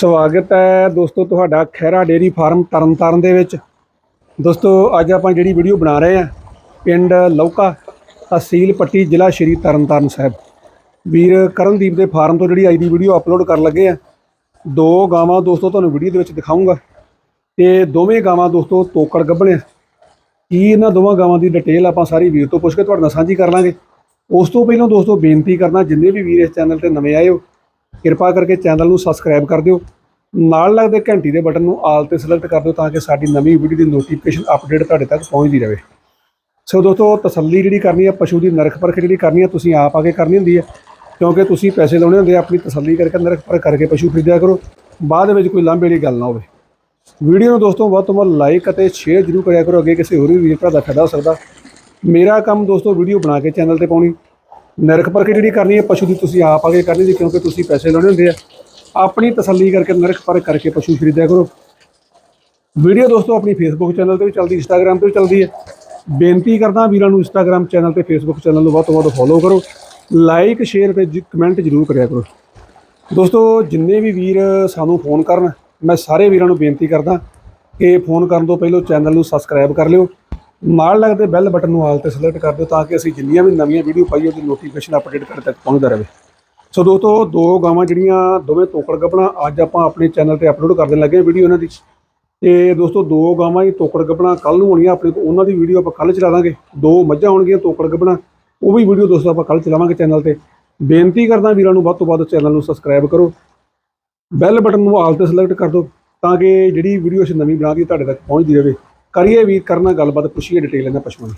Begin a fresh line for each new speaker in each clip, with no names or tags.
ਸਵਾਗਤ ਹੈ ਦੋਸਤੋ ਤੁਹਾਡਾ ਖੈਰਾ ਡੇਰੀ ਫਾਰਮ ਤਰਨਤਾਰਨ ਦੇ ਵਿੱਚ। ਦੋਸਤੋ, ਅੱਜ ਆਪਾਂ ਜਿਹੜੀ ਵੀਡੀਓ ਬਣਾ ਰਹੇ ਹਾਂ, ਪਿੰਡ ਲੌਕਾ ਤਹਿਸੀਲ ਪੱਟੀ ਜ਼ਿਲ੍ਹਾ ਸ਼੍ਰੀ ਤਰਨਤਾਰਨ ਸਾਹਿਬ। ਵੀਰ ਕਰਨਦੀਪ ਦੇ ਫਾਰਮ ਤੋਂ ਜਿਹੜੀ ਅੱਜ ਦੀ ਵੀਡੀਓ ਅਪਲੋਡ ਕਰਨ ਲੱਗੇ ਆ ਦੋ ਗਾਵਾਂ ਦੋਸਤੋ ਤੁਹਾਨੂੰ ਵੀਡੀਓ ਦੇ ਵਿੱਚ ਦਿਖਾਉਂਗਾ ਤੇ ਦੋਵੇਂ ਗਾਵਾਂ ਦੋਸਤੋ ਤੋਕੜ ਗੱਭਣੇ ਆ ਕੀ ਇਹਨਾਂ ਦੋਵਾਂ ਗਾਵਾਂ ਦੀ ਡਿਟੇਲ ਆਪਾਂ ਸਾਰੀ ਵੀਰ ਤੋਂ ਪੁੱਛ ਕੇ ਤੁਹਾਡੇ ਨਾਲ ਸਾਂਝੀ ਕਰ ਲਾਂਗੇ। ਉਸ ਤੋਂ ਪਹਿਲਾਂ ਦੋਸਤੋ ਬੇਨਤੀ ਕਰਨਾ ਜਿੰਨੇ ਵੀ ਵੀਰ ਇਸ ਚੈਨਲ ਤੇ ਨਵੇਂ ਆਏ ਹੋ ਕਿਰਪਾ ਕਰਕੇ ਚੈਨਲ ਨੂੰ ਸਬਸਕ੍ਰਾਈਬ ਕਰ ਦਿਓ। ਨਾਲ ਲੱਗਦੇ ਘੰਟੀ ਦੇ ਬਟਨ ਨੂੰ ਆਲ ਤੇ ਸਿਲੈਕਟ ਕਰ ਦਿਓ ਤਾਂ ਕਿ ਸਾਡੀ ਨਵੀਂ ਵੀਡੀਓ ਦੀ ਨੋਟੀਫਿਕੇਸ਼ਨ ਅਪਡੇਟ ਤੁਹਾਡੇ ਤੱਕ ਪਹੁੰਚਦੀ ਰਹੇ। ਸੋ ਦੋਸਤੋ, ਤਸੱਲੀ ਜਿਹੜੀ ਕਰਨੀ ਹੈ ਪਸ਼ੂ ਦੀ ਨਰਖ ਪਰਖ ਜਿਹੜੀ ਕਰਨੀ ਹੈ ਤੁਸੀਂ ਆਪ ਆ ਕੇ ਕਰਨੀ ਹੁੰਦੀ ਹੈ ਕਿਉਂਕਿ ਤੁਸੀਂ ਪੈਸੇ ਲਾਉਣੇ ਹੁੰਦੇ ਆ, ਆਪਣੀ ਤਸੱਲੀ ਕਰਕੇ ਨਰਖ ਪਰਖ ਕਰਕੇ ਪਸ਼ੂ ਖਰੀਦਿਆ ਕਰੋ। ਬਾਅਦ ਵਿੱਚ ਕੋਈ ਲਾਂਭੇ ਵਾਲੀ ਗੱਲ ਨਾ ਹੋਵੇ। ਵੀਡੀਓ ਨੂੰ ਦੋਸਤੋ, ਵੱਧ ਤੋਂ ਵੱਧ ਲਾਈਕ ਅਤੇ ਸ਼ੇਅਰ ਜ਼ਰੂਰ ਕਰਿਆ ਕਰੋ। ਅੱਗੇ ਕਿਸੇ ਹੋਰ ਵੀ ਵੀਰ, ਭਰਾ ਦਾ ਫਾਇਦਾ ਹੋ ਸਕਦਾ। ਮੇਰਾ ਕੰਮ ਦੋਸਤੋ, ਵੀਡੀਓ ਬਣਾ ਕੇ ਚੈਨਲ ਤੇ ਪਾਉਣੀ। ਨਰਖ ਪਰਖ ਜਿਹੜੀ ਕਰਨੀ ਹੈ, ਪਸ਼ੂ ਦੀ ਤੁਸੀਂ ਆਪ ਆ ਕੇ ਕਰਨੀ ਜੀ ਕਿਉਂਕਿ ਤੁਸੀਂ ਪੈਸੇ ਲਾਉਣੇ ਹੁੰਦੇ ਆ। ਆਪਣੀ ਤਸੱਲੀ ਕਰਕੇ ਨਰਖ ਪਰਖ ਕਰਕੇ ਪਸ਼ੂ ਖਰੀਦਿਆ ਕਰੋ। ਵੀਡੀਓ ਦੋਸਤੋ, ਆਪਣੀ ਫੇਸਬੁੱਕ ਚੈਨਲ ਤੇ ਵੀ ਚੱਲਦੀ ਇੰਸਟਾਗ੍ਰam ਤੇ ਵੀ ਚੱਲਦੀ ਹੈ। ਬੇਨਤੀ ਕਰਦਾ ਵੀਰਾਂ ਨੂੰ ਇੰਸਟਾਗ੍ਰam ਚੈਨਲ ਤੇ ਫੇਸਬੁੱਕ ਚੈਨਲ ਨੂੰ ਵੱਧ ਤੋਂ ਵੱਧ ਫੋਲੋ ਕਰੋ। ਲਾਈਕ ਸ਼ੇਅਰ ਤੇ ਕਮੈਂਟ ਜ਼ਰੂਰ ਕਰਿਆ ਕਰੋ। ਦੋਸਤੋ, ਜਿੰਨੇ ਵੀ ਵੀਰ ਸਾਨੂੰ ਫੋਨ ਕਰਨ, ਮੈਂ ਸਾਰੇ ਵੀਰਾਂ ਨੂੰ ਬੇਨਤੀ ਕਰਦਾ ਕਿ ਫੋਨ ਕਰਨ ਤੋਂ ਪਹਿਲਾਂ ਚੈਨਲ ਨੂੰ ਸਬਸਕ੍ਰਾਈਬ ਕਰ ਲਿਓ। ਨਾਲ ਲੱਗਦੇ ਬੈਲ ਬਟਨ ਨੂੰ ਆਲ ਤੇ ਸਿਲੈਕਟ ਕਰ ਦਿਓ ਤਾਂ ਕਿ ਅਸੀਂ ਜਿੰਨੀਆਂ ਵੀ ਨਵੀਆਂ ਵੀਡੀਓ ਪਾਈਏ ਉਹਦੀ ਨੋਟੀਫਿਕੇਸ਼ਨ ਅਪਡੇਟ ਤੁਹਾਡੇ ਤੱਕ ਪਹੁੰਚਦਾ ਰਹੇ। ਸੋ ਦੋਸਤੋ, ਦੋ ਗਾਵਾਂ ਜਿਹੜੀਆਂ ਦੋਵੇਂ ਤੋਕੜ ਗੱਭਣਾ ਅੱਜ ਆਪਾਂ ਆਪਣੇ ਚੈਨਲ ਤੇ ਅਪਲੋਡ ਕਰ ਦੇਣ ਲੱਗੇ ਵੀਡੀਓ ਇਹਨਾਂ ਦੀ। ਤੇ ਦੋਸਤੋ, ਦੋ ਗਾਵਾਂ ਹੀ ਤੋਕੜ ਗੱਭਣਾ ਕੱਲ ਨੂੰ ਹੋਣੀਆਂ, ਆਪਣੇ ਕੋਲ ਉਹਨਾਂ ਦੀ ਵੀਡੀਓ ਆਪਾਂ ਕੱਲ ਚਲਾ ਦਾਂਗੇ। ਦੋ ਮੱਝਾਂ ਹੋਣਗੀਆਂ ਤੋਕੜ ਗੱਭਣਾ ਉਹ ਵੀ ਵੀਡੀਓ ਦੋਸਤੋ ਆਪਾਂ ਕੱਲ ਚਲਾਵਾਂਗੇ ਚੈਨਲ ਤੇ। ਬੇਨਤੀ ਕਰਦਾ ਵੀਰਾਂ ਨੂੰ, ਵੱਧ ਤੋਂ ਵੱਧ ਚੈਨਲ ਨੂੰ ਸਬਸਕ੍ਰਾਈਬ ਕਰੋ। ਬੈਲ ਬਟਨ ਨੂੰ ਆਲ ਤੇ ਸਿਲੈਕਟ ਕਰ ਦਿਓ ਤਾਂ ਕਿ ਜਿਹੜੀ ਵੀਡੀਓ ਅਸੀਂ ਨਵੀਂ ਬਣਾ ਕੇ ਤੁਹਾਡੇ ਤੱਕ ਪਹੁੰਚਦੀ ਰਹੇ। ਕਰੀਏ ਵੀ ਕਰਨਾ ਗੱਲਬਾਤ ਪੁੱਛੀਏ ਡਿਟੇਲ ਇਹਨਾਂ ਪਸ਼ੂਆਂ ਦੀ।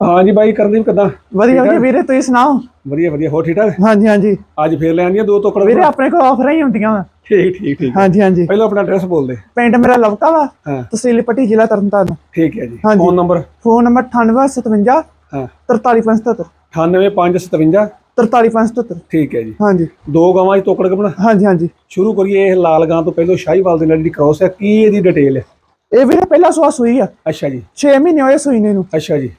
ਹਾਂਜੀ ਬਾਈ ਕਰਨਦੀਪ ਕਿੱਦਾਂ?
ਵਧੀਆ ਵਧੀਆ ਵੀਰੇ ਤੁਸੀਂ ਸੁਣਾਓ?
ਵਧੀਆ ਵਧੀਆ ਹੋਰ ਠੀਕ ਠਾਕ?
ਹਾਂਜੀ ਹਾਂਜੀ।
ਅੱਜ ਫੇਰ ਲੈ ਆਂਦੀਆਂ ਦੋ ਤੋਕੜ
ਵੀਰੇ ਆਪਣੇ ਕੋਲ ਆਫਰਾਂ ਹੀ ਹੁੰਦੀਆਂ ਵਾ।
ਠੀਕ ਠੀਕ ਠੀਕ।
ਹਾਂਜੀ ਹਾਂਜੀ।
ਪਹਿਲਾਂ ਆਪਣਾ ਐਡਰੈਸ ਬੋਲ ਦੇ।
ਪਿੰਡ ਮੇਰਾ ਲਵਕਾ ਵਾ ਤਹਿਸੀਲ ਪੱਟੀ ਜ਼ਿਲ੍ਹਾ ਤਰਨਤਾਰਨ।
ਠੀਕ ਹੈ ਜੀ। ਫੋਨ ਨੰਬਰ
ਫੋਨ ਨੰਬਰ 9857
ਹਾਂ।
43577
98557
43577
ਠੀਕ ਹੈ ਜੀ।
ਹਾਂਜੀ।
ਦੋ ਗਾਵਾਂ ਦੀ ਤੋਕੜ ਕਬਣਾ
ਹਾਂਜੀ ਹਾਂਜੀ।
ਸ਼ੁਰੂ ਕਰੀਏ ਇਹ ਲਾਲ ਗਾਂ ਤੋਂ ਪਹਿਲਾਂ ਸ਼ਾਹੀਵਾਲ ਦੇ ਨਾਲ ਜਿਹੜੀ ਕ੍ਰੋਸ ਹੈ ਕੀ ਇਹਦੀ ਡਿਟੇਲ ਹੈ?
ਇਹ ਵੀਰੇ ਪਹਿਲਾ ਸੂਆ ਸੂਈ ਆ।
ਅੱਛਾ ਜੀ।
6 ਮਹੀਨੇ ਹੋਏ ਸੂਈ ਨੇ ਨੂੰ
ਅੱਛਾ ਜੀ।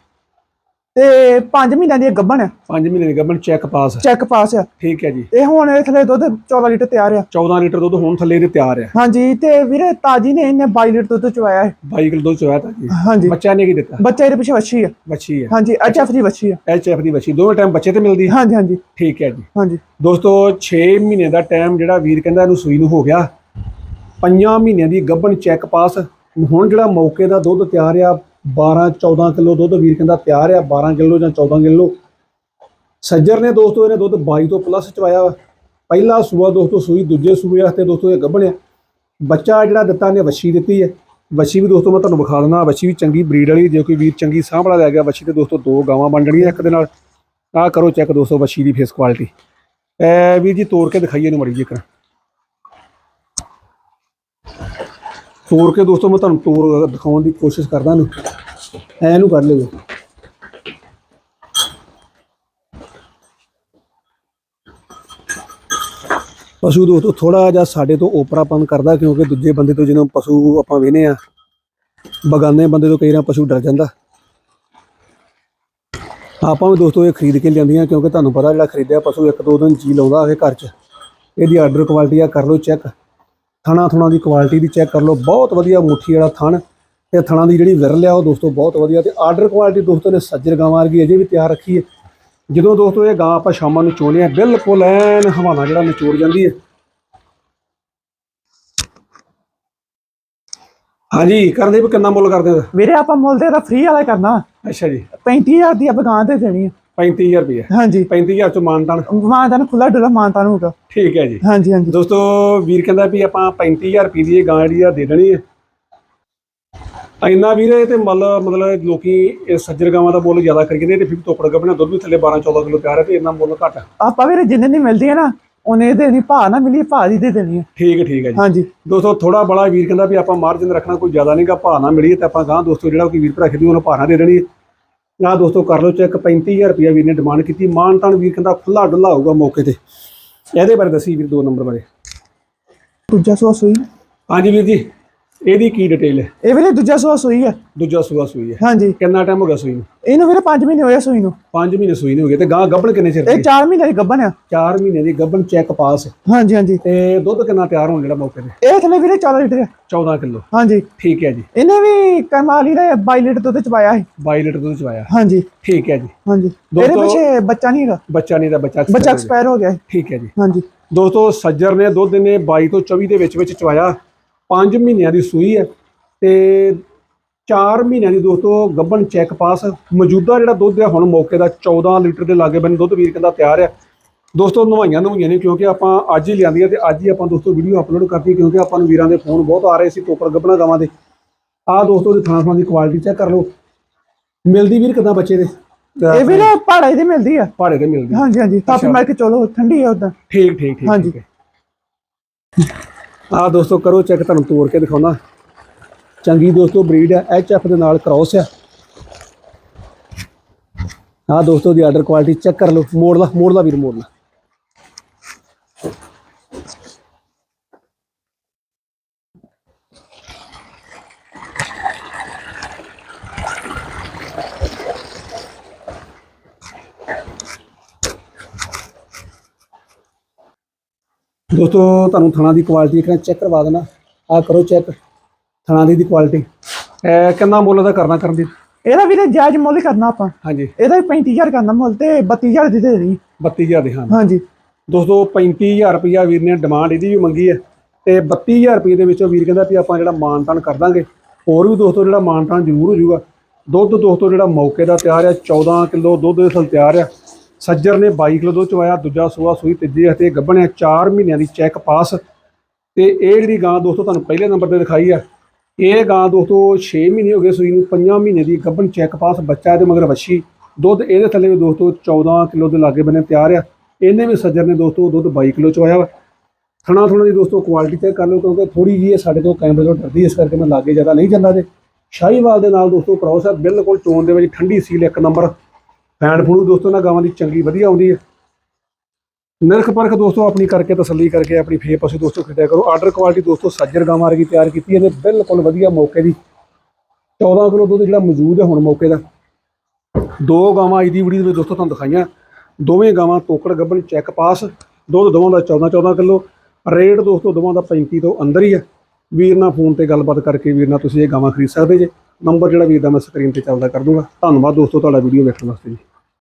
ਤੇ 5 ਮਹੀਨਿਆਂ ਦੀ ਇਹ ਗੱਭਣ ਆ।
5 ਮਹੀਨੇ ਦੀ ਗੱਭਣ ਚੈੱਕ ਪਾਸ
ਚੈੱਕ ਪਾਸ ਆ।
ਠੀਕ ਹੈ ਜੀ।
ਤੇ ਹੁਣ ਇਹ ਥਲੇ ਦੁੱਧ 14 ਲੀਟਰ ਤਿਆਰ ਆ।
14 ਲੀਟਰ ਦੁੱਧ ਹੁਣ ਥੱਲੇ ਦੇ ਤਿਆਰ ਹੈ
ਹਾਂਜੀ ਤੇ ਵੀਰੇ ਤਾਜੀ ਨੇ ਇਹਨੇ 22 ਲੀਟਰ ਦੁੱਧ ਚਵਾਇਆ ਹੈ
22 ਕਿਲੋ ਦੁੱਧ ਚੋਇਆ ਤਾਂ ਜੀ।
ਹਾਂਜੀ।
ਬੱਚਾ ਨੇ ਕੀ ਦਿੱਤਾ?
ਬੱਚਾ ਇਹਦੇ ਪਿੱਛੇ ਵੱਛੀ ਆ।
ਬੱਚੀ ਹੈ
ਹਾਂਜੀ ਐਚਐਫ ਦੀ ਵੱਛੀ ਆ।
ਐਚ ਐਫ ਦੀ ਬੱਚੀ ਦੋਵੇਂ ਟਾਈਮ ਬੱਚੇ ਤੇ ਮਿਲਦੀ
ਹਾਂਜੀ ਹਾਂਜੀ।
ਠੀਕ ਹੈ ਜੀ।
ਹਾਂਜੀ।
ਦੋਸਤੋ 6 ਮਹੀਨੇ ਦਾ ਟਾਈਮ ਜਿਹੜਾ ਵੀਰ ਕਹਿੰਦਾ ਇਹਨੂੰ ਸੂਈ ਨੂੰ ਹੋ ਗਿਆ। ਪੰਜਾਂ ਮਹੀਨਿਆਂ ਦੀ ਗੱਭਣ ਚੈੱਕ ਪਾਸ ਹੁਣ ਜਿਹੜਾ ਮੌਕੇ ਦਾ ਦੁੱਧ ਤਿਆਰ ਆ 12 14 ਕਿਲੋ ਦੁੱਧ ਵੀਰ ਕਹਿੰਦਾ ਤਿਆਰ ਆ 12 ਕਿਲੋ ਜਾਂ 14 ਕਿਲੋ। ਸੱਜਰ ਨੇ ਦੋਸਤੋ, ਇਹਨੇ ਦੁੱਧ 22 ਤੋਂ ਪਲੱਸ ਚਵਾਇਆ ਵਾ। ਪਹਿਲਾ ਸੂਆ ਦੋਸਤੋ ਸੂਈ, ਦੂਜੇ ਸੂਏ ਵਾਸਤੇ ਦੋਸਤੋ ਇਹ ਗੱਭਣ ਆ ਬੱਚਾ ਜਿਹੜਾ ਦਿੱਤਾ ਨੇ ਵੱਛੀ ਦਿੱਤੀ ਹੈ ਵੱਛੀ ਵੀ ਦੋਸਤੋ ਮੈਂ ਤੁਹਾਨੂੰ ਵਿਖਾ ਦਿੰਦਾ, ਵੱਛੀ ਵੀ ਚੰਗੀ ਬਰੀਡ ਵਾਲੀ, ਜੇ ਕੋਈ ਵੀਰ ਚੰਗੀ ਸਾਂਭਲਾ ਲੈ ਗਿਆ, ਵੱਛੀ ਤੇ ਦੋਸਤੋ ਦੋ ਗਾਵਾਂ ਵੰਡਣੀਆਂ ਇੱਕ ਦੇ ਨਾਲ। ਆਹ ਕਰੋ ਚੈੱਕ ਦੋਸਤੋ ਵੱਛੀ ਦੀ ਫੇਸ ਕੁਆਲਿਟੀ ਐ ਵੀਰ ਜੀ ਤੋੜ ਕੇ ਦਿਖਾਈਏ ਇਹਨੂੰ ਮੜੀ ਜੀ ਇੱਕ ਤੋੜ ਕੇ ਦੋਸਤੋ, ਮੈਂ ਤੁਹਾਨੂੰ ਤੋੜ ਦਿਖਾਉਣ ਦੀ ਕੋਸ਼ਿਸ਼ ਕਰਦਾ ਨੂੰ, ਐ ਇਹਨੂੰ ਕਰ ਲਿਓ। ਪਸ਼ੂ ਦੋਸਤੋ ਥੋੜਾ ਜਿਹਾ ਸਾਡੇ ਤੋਂ ਓਪਰਾਪਨ ਕਰਦਾ, ਕਿਉਂਕਿ ਦੂਜੇ ਬੰਦੇ ਤੋਂ ਜਦੋਂ ਪਸ਼ੂ ਆਪਾਂ ਵੇਨੇ ਆ ਬਗਾਨੇ ਬੰਦੇ ਤੋਂ ਕਈ ਵਾਰ ਪਸ਼ੂ ਡਰ ਜਾਂਦਾ। ਆਪਾਂ ਵੀ ਦੋਸਤੋ ਇਹ ਖਰੀਦ ਕੇ ਲਿਆਂਦੀਆਂ, ਕਿਉਂਕਿ ਤੁਹਾਨੂੰ ਪਤਾ ਜਿਹੜਾ ਖਰੀਦਿਆ ਪਸ਼ੂ ਇੱਕ ਦੋ ਦਿਨ ਜੀ ਲਾਉਂਦਾ ਇਹ ਘਰ 'ਚ। ਇਹਦੀ ਆਰਡਰ ਕੁਆਲਿਟੀ ਆ, ਕਰ ਲਓ ਚੈੱਕ ਥਣਾ ਥਣਾ ਦੀ ਕੁਆਲਿਟੀ ਦੀ ਚੈੱਕ ਕਰ ਲਓ। ਬਹੁਤ ਵਧੀਆ ਮੁੱਠੀ ਵਾਲਾ ਥਣ ਤੇ ਥਣਾ ਦੀ ਜਿਹੜੀ ਵਿਰਲ ਆ ਉਹ ਦੋਸਤੋ ਬਹੁਤ ਵਧੀਆ ਤੇ ਆਰਡਰ ਕੁਆਲਿਟੀ ਦੋਸਤੋ ਨੇ ਸੱਜਰ ਗਾਂ ਵਰਗੀ ਅਜੇ ਵੀ ਤਿਆਰ ਰੱਖੀ ਹੈ। ਜਦੋਂ ਦੋਸਤੋ ਇਹ ਗਾਂ ਆਪਾਂ ਸ਼ਾਮਾਂ ਨੂੰ ਚੋਣੇ ਆ ਬਿਲਕੁਲ ਐਨ ਹਵਾਨਾ ਜਿਹੜਾ ਨਿਚੋੜ ਜਾਂਦੀ ਹੈ। ਹਾਂਜੀ ਕਰਦੇ ਵੀ ਕਿੰਨਾ ਮੁੱਲ ਕਰਦੇ ਹੋ?
ਵੀਰੇ ਆਪਾਂ ਮੁੱਲ ਤੇ ਤਾਂ ਫ੍ਰੀ ਵਾਲਾ ਹੀ ਕਰਨਾ।
ਅੱਛਾ ਜੀ।
35000 ਦੀ ਆਪਾਂ ਗਾਂ ਤੇ ਦੇਣੀ ਆ
35000 ਰੁਪਏ।
ਹਾਂਜੀ।
35000 ਚ ਮਾਨਤਾਨ।
ਮਾਨਤਾਨ ਖੁੱਲਾ ਡੁੱਲਾ ਮਾਨਤਾਨ ਹੋਊਗਾ।
ਠੀਕ ਹੈ ਜੀ।
ਹਾਂਜੀ ਹਾਂਜੀ।
ਦੋਸਤੋ ਵੀਰ ਕਹਿੰਦਾ ਵੀ ਆਪਾਂ 35000 ਰੁਪਏ ਦੀ ਇਹ ਗਾਂ ਜਿਹੜੀ ਆ ਦੇ ਦੇਣੀ ਹੈ ਇੰਨਾ ਵੀਰੇ ਤੇ ਮੱਲ ਮਤਲਬ ਲੋਕੀ ਇਹ ਸੱਜਰ ਗਾਵਾਂ ਦਾ ਮੁੱਲ ਜ਼ਿਆਦਾ ਕਰੀ ਜਾਂਦੇ ਤੇ ਫਿਰ ਤੋਪੜ ਗੱਭਣਾ ਦੁੱਧ ਵੀ ਥੱਲੇ 12 14 ਕਿਲੋ ਤਿਆਰ ਹੈ ਤੇ ਇੰਨਾ ਮੁੱਲ ਘੱਟ।
ਆਪਾਂ ਵੀਰੇ ਜਿੰਨੇ ਦੀ ਮਿਲਦੀ ਹੈ ਨਾ ਉਹਨੇ ਦੇ ਨਹੀਂ ਭਾਅ ਨਾ ਮਿਲੀ ਭਾਅ ਦੀ ਦੇ ਦੇਣੀ ਹੈ
ਠੀਕ ਹੈ ਠੀਕ ਹੈ ਜੀ।
ਹਾਂਜੀ।
ਦੋਸਤੋ ਥੋੜਾ ਬੜਾ ਵੀਰ ਕਹਿੰਦਾ ਵੀ ਆਪਾਂ ਮਾਰਜਨ ਰੱਖਣਾ ਕੋਈ ਜ਼ਿਆਦਾ ਨਹੀਂਗਾ ਭਾਅ ਨਾ ਮਿਲੀਏ ਤੇ ਆਪਾਂ ਗਾਂ ਦੋਸਤੋ ਜਿਹੜਾ ਕੋਈ ਵੀਰ ਭਰਾ ਖਰੀਦੂ ਉਹਨੂੰ ਭਾਅ ਨਾ ਦੇ ਦੇਣੀ ਨਾ ਦੋਸਤੋ ਕਰ ਲਓ ਚੈੱਕ 35000 ਰੁਪਇਆ ਵੀਰ ਨੇ ਡਿਮਾਂਡ ਕੀਤੀ। ਮਾਨ ਤਾਨ ਵੀਰ ਕਹਿੰਦਾ ਖੁੱਲਾ ਡੁੱਲਾ ਹੋਊਗਾ ਮੌਕੇ ਤੇ। ਇਹਦੇ ਬਾਰੇ ਦੱਸੀ ਵੀਰ ਦੋ ਨੰਬਰ ਬਾਰੇ।
ਦੂਜਾ ਸੌ ਸੂਈ
ਹਾਂਜੀ ਵੀਰ ਜੀ। ਇਹਦੀ ਕੀ ਡਿਟੇਲ ਹੈ?
ਇਹ ਵੀਰੇ ਦੂਜਾ ਸੂਆ ਸੂਈ ਹੈ
ਦੂਜਾ ਸੂਆ ਸੂਈ ਹੈ।
ਹਾਂਜੀ।
ਕਿੰਨਾ ਟਾਈਮ ਹੋ ਗਿਆ ਸੂਈ ਨੂੰ?
ਇਹਨੂੰ ਵੀਰੇ 5 ਮਹੀਨੇ ਹੋਏ ਸੂਈ ਨੂੰ।
5 ਮਹੀਨੇ ਸੂਈ ਨੂੰ ਹੋ ਗਏ ਤੇ ਗਾਂ ਗੱਭਣ ਕਿੰਨੇ ਚਿਰ
ਇਹ
ਦੀ
4 ਮਹੀਨੇ ਦੀ ਗੱਭਣ ਆ।
4 ਮਹੀਨੇ ਦੀ ਗੱਭਣ ਚੈੱਕ ਪਾਸ
ਹਾਂਜੀ ਹਾਂਜੀ।
ਤੇ ਦੁੱਧ ਕਿੰਨਾ ਤਿਆਰ ਹੋਣ ਜਿਹੜਾ ਮੌਕੇ ਤੇ?
ਇਹ ਥਲੇ ਵੀਰੇ 4 ਲੀਟਰ ਆ।
14 ਕਿਲੋ।
ਹਾਂਜੀ।
ਠੀਕ ਹੈ ਜੀ।
ਇਹਨੇ ਵੀ ਕਰਮਾਲੀ ਦਾ 22 ਲੀਟਰ ਦੁੱਧ ਚਵਾਇਆ ਸੀ।
22 ਲੀਟਰ ਦੁੱਧ ਚਵਾਇਆ
ਹਾਂਜੀ।
ਠੀਕ ਹੈ ਜੀ।
ਹਾਂਜੀ। ਇਹਦੇ ਪਿੱਛੇ ਬੱਚਾ ਨਹੀਂ ਹੈਗਾ।
ਬੱਚਾ ਨਹੀਂ ਦਾ ਬੱਚਾ
ਬੱਚਾ ਐਕਸਪਾਇਰ ਹੋ ਗਿਆ।
ਠੀਕ ਹੈ ਜੀ।
ਹਾਂਜੀ।
ਦੋਸਤੋ ਸੱਜਰ ਨੇ ਦੁੱਧ ਨੇ 22 ਤੋਂ 24 ਦੇ ਵਿੱਚ ਵਿੱਚ ਚਵਾਇਆ 5 ਮਹੀਨਿਆਂ ਦੀ ਸੂਈ ਹੈ ਤੇ 4 ਮਹੀਨਿਆਂ ਦੀ ਦੋਸਤੋ ਗੱਭਣ ਚੈੱਕ ਪਾਸ ਮੌਜੂਦਾ ਜਿਹੜਾ ਦੁੱਧ ਹੈ ਹੁਣ ਮੌਕੇ ਦਾ 14 ਲੀਟਰ ਦੇ ਲਾਗੇ ਬੰਨ ਦੁੱਧ ਵੀਰ ਕਹਿੰਦਾ ਤਿਆਰ ਹੈ। ਦੋਸਤੋ ਨਵਾਈਆਂ ਨਵਾਈਆਂ ਨੇ ਕਿਉਂਕਿ ਆਪਾਂ ਅੱਜ ਹੀ ਲਿਆਂਦੀਆਂ ਤੇ ਅੱਜ ਹੀ ਆਪਾਂ ਦੋਸਤੋ ਵੀਡੀਓ ਅਪਲੋਡ ਕਰਤੀ ਕਿਉਂਕਿ ਆਪਾਂ ਨੂੰ ਵੀਰਾਂ ਦੇ ਫੋਨ ਬਹੁਤ ਆ ਰਹੇ ਸੀ ਟੋਕਰ ਗੱਭਣਾ ਗਾਵਾਂ ਦੇ। ਆਹ ਦੋਸਤੋ ਦੀ ਥਾਂ ਥਾਂ ਦੀ ਕੁਆਲਿਟੀ ਚੈੱਕ ਕਰ ਲਓ। ਮਿਲਦੀ ਵੀਰ ਕਿਦਾਂ ਬੱਚੇ ਦੇ?
ਇਹ ਵੀਰੇ ਪਹਾੜਾ ਇਹਦੀ ਮਿਲਦੀ ਆ।
ਪਹਾੜੇ ਤੇ ਮਿਲਦੀ।
ਹਾਂਜੀ ਹਾਂਜੀ। ਤਾਂ
ਅੱਛਾ।
ਮੈਂ ਕਿ ਚਲੋ ਠੰਡੀ ਆ ਉਦਾਂ।
ਠੀਕ ਠੀਕ ਠੀਕ
ਹਾਂਜੀ।
ਠੀਕ ਆਹ ਦੋਸਤੋ, ਕਰੋ ਚੈੱਕ ਤੁਹਾਨੂੰ ਤੋੜ ਕੇ ਦਿਖਾਉਣਾ। ਚੰਗੀ ਦੋਸਤੋ ਬਰੀਡ ਹੈ ਐਚ ਐਫ ਦੇ ਨਾਲ ਕ੍ਰਾਸ ਆ। ਆਹ ਦੋਸਤੋ, ਦੀ ਆਰਡਰ ਕੁਆਲਿਟੀ ਚੈੱਕ ਕਰ ਲਓ। ਮੋੜ ਲਾ ਮੋੜ ਲਾ ਵੀਰ ਮੋੜ ਲਾ ਦੋਸਤੋ ਤੁਹਾਨੂੰ ਥਣਾ ਦੀ ਕੁਆਲਿਟੀ ਇੱਕ ਚੈੱਕ ਕਰਵਾ ਦੇਣਾ। ਆਹ ਕਰੋ ਚੈੱਕ ਥਣਾ ਦੀ ਦੀ ਕੁਆਲਿਟੀ ਇਹ ਕਿੰਨਾ ਮੁੱਲ ਦਾ ਕਰਨਾ ਕਰਨ ਦੀ
ਇਹਦਾ ਵੀਰੇ ਜਾਇਜ਼ ਮੁੱਲ ਕਰਨਾ ਆਪਾਂ।
ਹਾਂਜੀ।
ਇਹਦਾ ਵੀ 35000 ਕਰਨਾ ਮੁੱਲ ਤੇ 32000 ਦੀ ਦੇ ਦੇਣੀ।
32000 ਦੇ ਹਾਂ।
ਹਾਂਜੀ।
ਦੋਸਤੋ 35000 ਰੁਪਇਆ ਵੀਰ ਨੇ ਡਿਮਾਂਡ ਇਹਦੀ ਵੀ ਮੰਗੀ ਹੈ ਤੇ 32000 ਰੁਪਏ ਦੇ ਵਿੱਚੋਂ ਵੀਰ ਕਹਿੰਦਾ ਵੀ ਆਪਾਂ ਜਿਹੜਾ ਮਾਨਤਾਨ ਕਰ ਦਾਂਗੇ ਹੋਰ ਵੀ ਦੋਸਤੋ ਜਿਹੜਾ ਮਾਨਤਾਨ ਜ਼ਰੂਰ ਹੋ ਜਾਊਗਾ। ਦੁੱਧ ਦੋਸਤੋ ਜਿਹੜਾ ਮੌਕੇ ਦਾ ਤਿਆਰ ਹੈ 14 ਕਿਲੋ ਦੁੱਧ ਇਸ ਵੇਲੇ ਤਿਆਰ ਹੈ ਸੱਜਰ ਨੇ 22 ਕਿਲੋ ਦੁੱਧ ਚਵਾਇਆ ਦੂਜਾ ਸੂਆ ਸੂਈ ਤੀਜੇ ਹਤੇ ਗੱਭਣਿਆ 4 ਮਹੀਨਿਆਂ ਦੀ ਚੈੱਕ ਪਾਸ। ਤੇ ਇਹ ਜਿਹੜੀ ਗਾਂ ਦੋਸਤੋ ਤੁਹਾਨੂੰ ਪਹਿਲੇ ਨੰਬਰ ਤੇ ਦਿਖਾਈ ਆ, ਇਹ ਗਾਂ ਦੋਸਤੋ 6 ਮਹੀਨੇ ਹੋ ਗਏ ਸੂਈ ਨੂੰ 5 ਮਹੀਨੇ ਦੀ ਗੱਭਣ ਚੈੱਕ ਪਾਸ, ਬੱਚਾ ਇਹਦੇ ਮਗਰ ਵੱਛੀ। ਦੁੱਧ ਇਹਦੇ ਥੱਲੇ ਵੀ ਦੋਸਤੋ 14 ਕਿਲੋ ਦੇ ਲਾਗੇ ਬੰਨੇ ਤਿਆਰ ਆ। ਇਹਨੇ ਵੀ ਸੱਜਰ ਨੇ ਦੋਸਤੋ ਦੁੱਧ 22 ਕਿਲੋ ਚਵਾਇਆ ਵਾ। ਥਣਾ ਥਣਾ ਦੀ ਦੋਸਤੋ ਕੁਆਲਿਟੀ ਚੈੱਕ ਕਰ ਲਓ, ਕਿਉਂਕਿ ਥੋੜੀ ਜਿਹੀ ਇਹ ਸਾਡੇ ਤੋਂ ਕੈਮਰੇ ਤੋਂ ਡਰਦੀ ਇਸ ਕਰਕੇ ਮੈਂ ਲਾਗੇ ਜ਼ਿਆਦਾ ਨਹੀਂ ਜਾਂਦਾ ਤੇ ਸ਼ਾਹੀਵਾਲ ਦੇ ਨਾਲ ਦੋਸਤੋ ਕ੍ਰੋਸ ਹੈ ਬਿਲਕੁਲ ਚੋਣ ਦੇ ਵਿੱਚ ਠੰਡੀ ਸੀਲ ਇੱਕ ਨੰਬਰ ਫੈਨ ਫੂਡ ਦੋਸਤੋ ਨਾ ਗਾਵਾਂ ਦੀ ਚੰਗੀ ਵਧੀਆ ਆਉਂਦੀ ਹੈ ਨਿਰਖ ਪਰਖ ਦੋਸਤੋ, ਆਪਣੀ ਕਰਕੇ ਤਸੱਲੀ ਕਰਕੇ ਆਪਣੀ ਫੇਰ ਪਸ਼ੂ ਦੋਸਤੋ ਖਰੀਦਿਆ ਕਰੋ। ਆਰਡਰ ਕੁਆਲਿਟੀ ਦੋਸਤੋ ਸੱਜਰ ਗਾਵਾਂ ਵਰਗੀ ਤਿਆਰ ਕੀਤੀ ਇਹਨੇ ਬਿਲਕੁਲ ਵਧੀਆ ਮੌਕੇ ਦੀ। 14 ਕਿਲੋ ਦੁੱਧ ਜਿਹੜਾ ਮੌਜੂਦ ਹੈ ਹੁਣ ਮੌਕੇ ਦਾ। ਦੋ ਗਾਵਾਂ ਅੱਜ ਦੀ ਵੀਡੀਓ ਦੇ ਵਿੱਚ ਦੋਸਤੋ ਤੁਹਾਨੂੰ ਦਿਖਾਈਆਂ। ਦੋਵੇਂ ਗਾਵਾਂ ਤੋਕੜ ਗੱਬਣ ਚੈੱਕ ਪਾਸ ਦੁੱਧ ਦੋਵਾਂ ਦਾ 14 14 ਕਿਲੋ। ਰੇਟ ਦੋਸਤੋ ਦੋਵਾਂ ਦਾ 35 ਤੋਂ ਅੰਦਰ ਹੀ ਹੈ ਵੀਰ ਨਾਲ ਫੋਨ ਤੇ ਗੱਲਬਾਤ ਕਰਕੇ ਵੀਰ ਨਾਲ ਤੁਸੀਂ ਇਹ ਗਾਵਾਂ ਖਰੀਦ ਸਕਦੇ ਜੇ। ਨੰਬਰ ਜਿਹੜਾ ਵੀਰ ਦਾ ਮੈਂ ਸਕਰੀਨ ਤੇ ਚੱਲਦਾ ਕਰ ਦੂੰਗਾ। ਧੰਨਵਾਦ ਦੋਸਤੋ, ਤੁਹਾਡਾ ਵੀਡੀਓ ਵੇਖਣ ਵਾਸਤੇ ਜੀ।